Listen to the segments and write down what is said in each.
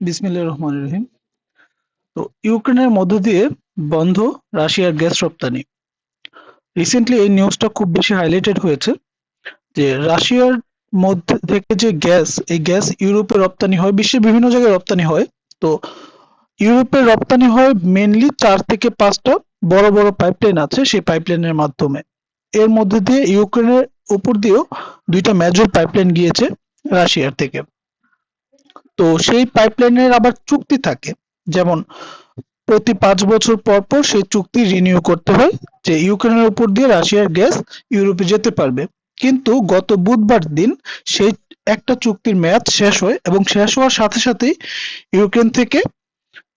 বিসমিল্লাহির রহমানির রহিম। তো ইউক্রেনের মধ্য দিয়ে বন্ধ রাশিয়ার গ্যাস রপ্তানি। রিসেন্টলি এই নিউজটা খুব বেশি হাইলাইটেড হয়েছে যে রাশিয়ার মধ্যে থেকে যে গ্যাস, এই গ্যাস ইউরোপে রপ্তানি হয় বিশ্বের বিভিন্ন জায়গায় রপ্তানি হয়। তো ইউরোপে রপ্তানি হয় মেনলি চার থেকে পাঁচটা বড় বড় পাইপলাইন আছে সেই পাইপলাইনের মাধ্যমে। এর মধ্যে দিয়ে ইউক্রেনের উপর দিয়েও দুইটা মেজর পাইপলাইন গিয়েছে রাশিয়ার থেকে। তো সেই পাইপলাইনের আবার চুক্তি থাকে। যেমন প্রতি পাঁচ বছর পর পর সেই চুক্তি রিনিউ করতে হয় যে ইউক্রেনের উপর দিয়ে রাশিয়ার গ্যাস ইউরোপে যেতে পারবে। কিন্তু গত বুধবার দিন সেই একটা চুক্তির মেয়াদ শেষ হয় এবং শেষ হওয়ার সাথে সাথেই ইউক্রেন থেকে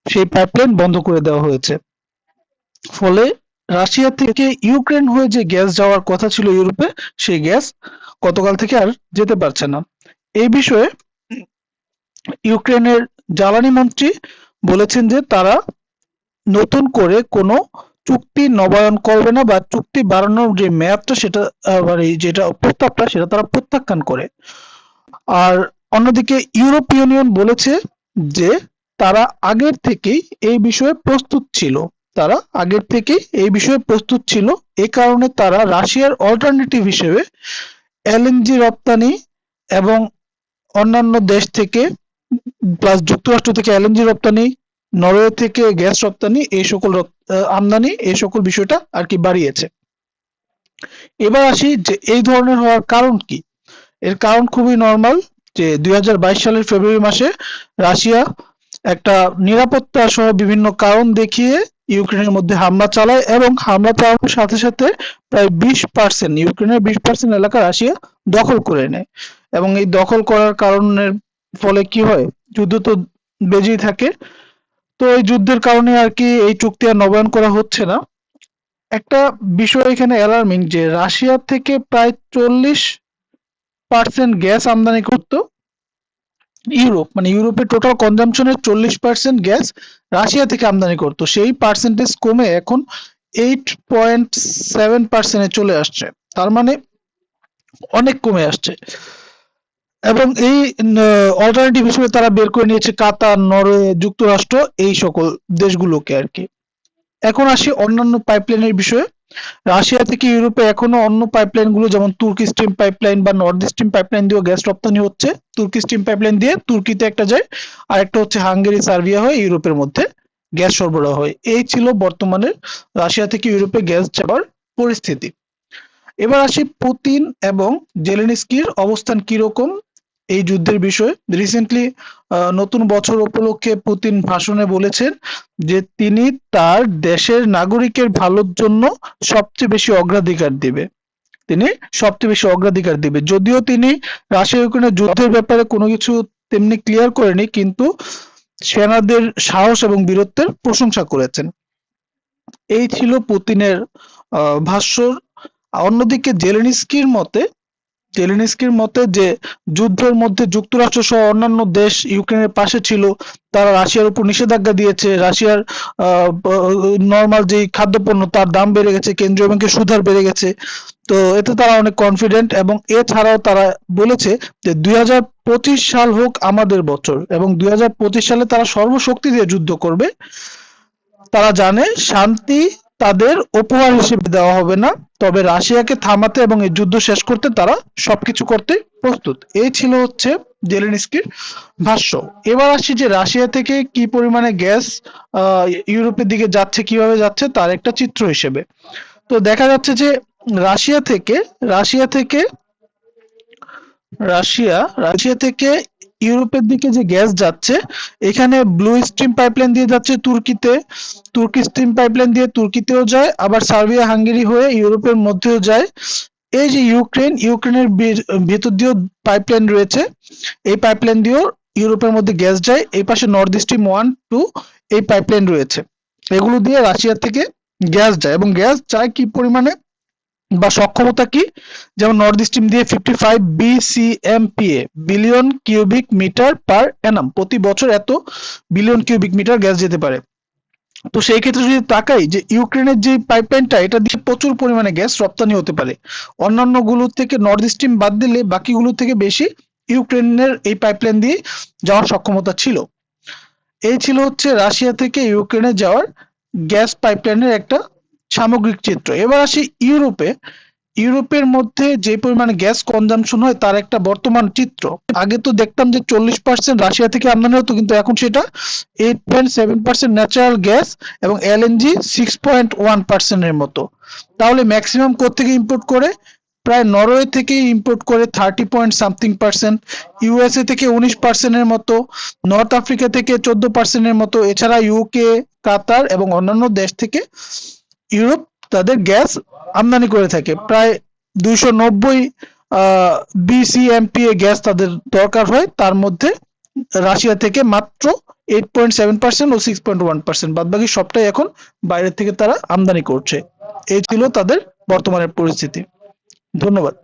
সেই পাইপলাইন বন্ধ করে দেওয়া হয়েছে। ফলে রাশিয়া থেকে ইউক্রেন হয়ে যে গ্যাস যাওয়ার কথা ছিল ইউরোপে, সেই গ্যাস গতকাল থেকে আর যেতে পারছে না। এই বিষয়ে ইউক্রেনের জ্বালানি মন্ত্রী বলেছেন যে তারা নতুন করে কোনো চুক্তি নবায়ন করবে না বা চুক্তি বাড়ানোর যে মেয়াদটা সেটা মানে যেটা প্রস্তাবটা সেটা তারা প্রত্যাখ্যান করে। আর অন্যদিকে ইউরোপ ইউনিয়ন বলেছে যে তারা আগের থেকেই এই বিষয়ে প্রস্তুত ছিল। তারা আগের থেকেই এই বিষয়ে প্রস্তুত ছিল। এ কারণে তারা রাশিয়ার অল্টারনেটিভ হিসেবে এলএনজি রপ্তানি এবং অন্যান্য দেশ থেকে প্লাস যুক্তরাষ্ট্র থেকে এলএনজি রপ্তানি নরওয়ে থেকে গ্যাস রপ্তানি, এই সকল আমদানি, এই সকল বিষয়টা আর কি বাড়িয়েছে। এবার আসি যে এই ধরনের হওয়ার কারণ কি? এর কারণ খুবই নর্মাল যে দুই সালের ফেব্রুয়ারি মাসে রাশিয়া একটা নিরাপত্তা সহ বিভিন্ন কারণ দেখিয়ে ইউক্রেনের মধ্যে হামলা চালায় এবং হামলা চালানোর সাথে সাথে প্রায় বিশ পার্সেন্ট ইউক্রেনের বিশ পার্সেন্ট এলাকা রাশিয়া দখল করে নেয়। এবং এই দখল করার কারণের ফলে কি হয়? যুদ্ধ তো বেজেই থাকে। তো এই যুদ্ধের কারণে আর কি এই চুক্তি আর নবায়ন করা হচ্ছে না। একটা বিষয় এখানে অ্যালার্মিং যে রাশিয়া থেকে প্রায় চল্লিশ পার্সেন্ট গ্যাস আমদানি করত। ইউরোপ মানে ইউরোপের টোটাল কনজামশনের চল্লিশ পার্সেন্ট গ্যাস রাশিয়া থেকে আমদানি করত। সেই পার্সেন্টেজ কমে এখন এইট পয়েন্ট সেভেন পার্সেন্টে চলে আসছে। তার মানে অনেক কমে আসছে। এবং এই অল্টারনেটিভ হিসেবে তারা বের করে নিয়েছে কাতার, নরওয়ে, যুক্তরাষ্ট্র, এই সকল দেশগুলোকে আর কি। এখন আসি অন্যান্য পাইপলাইনের বিষয়ে। রাশিয়া থেকে ইউরোপে এখনও অন্য পাইপলাইনগুলো যেমন তুর্কি স্ট্রিম পাইপলাইন বা নর্থ স্ট্রিম পাইপলাইন দিয়েও গ্যাস রপ্তানি হচ্ছে। তুর্কি স্ট্রিম পাইপলাইন দিয়ে তুর্কিতে একটা যায় আর একটা হচ্ছে হাঙ্গেরি, সার্বিয়া হয়ে ইউরোপের মধ্যে গ্যাস সরবরাহ হয়। এই ছিল বর্তমানে রাশিয়া থেকে ইউরোপে গ্যাস যাবার পরিস্থিতি। এবার আসি পুতিন এবং জেলেনিস্কির অবস্থান কীরকম? এই যুদ্ধের বিষয়ে। রিসেন্টলি নতুন বছর উপলক্ষে পুতিন ভাষণে বলেছেন যে তিনি তার দেশের নাগরিকের ভালোর জন্য সবচেয়ে বেশি অগ্রাধিকার দিবে। তিনি সবচেয়ে বেশি অগ্রাধিকার দিবে। যদিও তিনি রাশিয়া ইউক্রেনের যুদ্ধের ব্যাপারে কোনো কিছু তেমনি ক্লিয়ার করেনি, কিন্তু সেনাদের সাহস এবং বীরত্বের প্রশংসা করেছেন। এই ছিল পুতিনের ভাষ্য। অন্যদিকে জেলেনিস্কির মতে জেলেনস্কির মতে যে যুদ্ধের মধ্যে যুক্তরাষ্ট্র সহ অন্যান্য দেশ ইউক্রেনের পাশে ছিল, তারা রাশিয়ার উপর নিষেধাজ্ঞা দিয়েছে। রাশিয়ার নর্মাল যে খাদ্যপণ্য, তার দাম বেড়ে গেছে, কেন্দ্রীয় ব্যাংকের সুধার বেড়ে গেছে। তো এতে তারা অনেক কনফিডেন্ট এবং এছাড়াও তারা বলেছে যে দুই হাজার পঁচিশ সাল হোক আমাদের বছর এবং দুই হাজার পঁচিশ সালে তারা সর্বশক্তি দিয়ে যুদ্ধ করবে। তারা জানে শান্তি তাদের উপহার হিসেবে দেওয়া হবে না। তবে রাশিয়াকে থামাতে এবং এই যুদ্ধ শেষ করতে তারা সবকিছু করতে প্রস্তুত। এই ছিল হচ্ছে জেলেনস্কির ভাষ্য। এবার আসছি যে রাশিয়া থেকে কি পরিমাণে গ্যাস ইউরোপের দিকে যাচ্ছে, কীভাবে যাচ্ছে, তার একটা চিত্র হিসেবে। তো দেখা যাচ্ছে যে রাশিয়া থেকে রাশিয়া থেকে, রাশিয়া রাশিয়া থেকে ইউরোপের দিকে যে গ্যাস যাচ্ছে, এখানে ব্লু স্ট্রিম পাইপলাইন দিয়ে যাচ্ছে তুর্কিতে। তুর্কি স্ট্রিম পাইপলাইন দিয়ে তুর্কিতেও যায়, আবার সার্বিয়া হাঙ্গেরি হয়ে ইউরোপের মধ্যেও যায়। এই যে ইউক্রেন, ইউক্রেনের ভেতর দিয়েও পাইপলাইন রয়েছে। এই পাইপলাইন দিয়েও ইউরোপের মধ্যে গ্যাস যায়। এই পাশে নর্থ স্ট্রিম ওয়ান টু এই পাইপলাইন রয়েছে। এগুলো দিয়ে রাশিয়া থেকে গ্যাস যায়। এবং গ্যাস যায় কি পরিমাণে? বা সক্ষমতা কি? যেমন নর্থ স্ট্রিম দিয়ে fifty five BCMPA billion cubic metre per annum প্রতি বছর এত বিলিয়ন কিউবিক মিটার গ্যাস যেতে পারে। তো সেই ক্ষেত্রে যদি তাকাই যে ইউক্রেনের যে পাইপলাইনটা এটা দিয়ে প্রচুর পরিমাণে গ্যাস রপ্তানি হতে পারে। অন্যান্যগুলোর থেকে নর্থ স্ট্রিম বাদ দিলে বাকিগুলো থেকে বেশি ইউক্রেনের এই পাইপলাইন দিয়ে যাওয়ার সক্ষমতা ছিল। এই ছিল হচ্ছে রাশিয়া থেকে ইউক্রেনে যাওয়ার গ্যাস পাইপলাইনের একটা সামগ্রিক চিত্র। এবার আসি ইউরোপে। ইউরোপের মধ্যে যে পরিমাণে গ্যাস কনজাম্পশন হয়, তার একটা বর্তমান চিত্র। আগে তো দেখতাম যে চল্লিশ পার্সেন্ট রাশিয়া থেকে আমদানি হতো, কিন্তু এখন সেটা eight point seven percent natural gas এবং এলএনজি সিক্স পয়েন্ট ওয়ান পার্সেন্টের মতো। তাহলে ম্যাক্সিমাম কোথেকে ইম্পোর্ট করে? প্রায় নরওয়ে থেকে ইম্পোর্ট করে thirty point something percent USA থেকে উনিশ পার্সেন্টের মতো নর্থ আফ্রিকা থেকে চোদ্দ পার্সেন্টের মতো, এছাড়া ইউকে কাতার এবং অন্যান্য দেশ থেকে ইউরোপ তাদের গ্যাস আমদানি করে থাকে। প্রায় দুইশো নব্বই বিসিএমপিএ গ্যাস তাদের দরকার হয়। তার মধ্যে রাশিয়া থেকে মাত্র এইট পয়েন্ট সেভেন পার্সেন্ট ও সিক্স পয়েন্ট ওয়ান পার্সেন্ট বাদ বাকি সবটাই এখন বাইরে থেকে তারা আমদানি করছে। এই ছিল তাদের বর্তমানের পরিস্থিতি। ধন্যবাদ।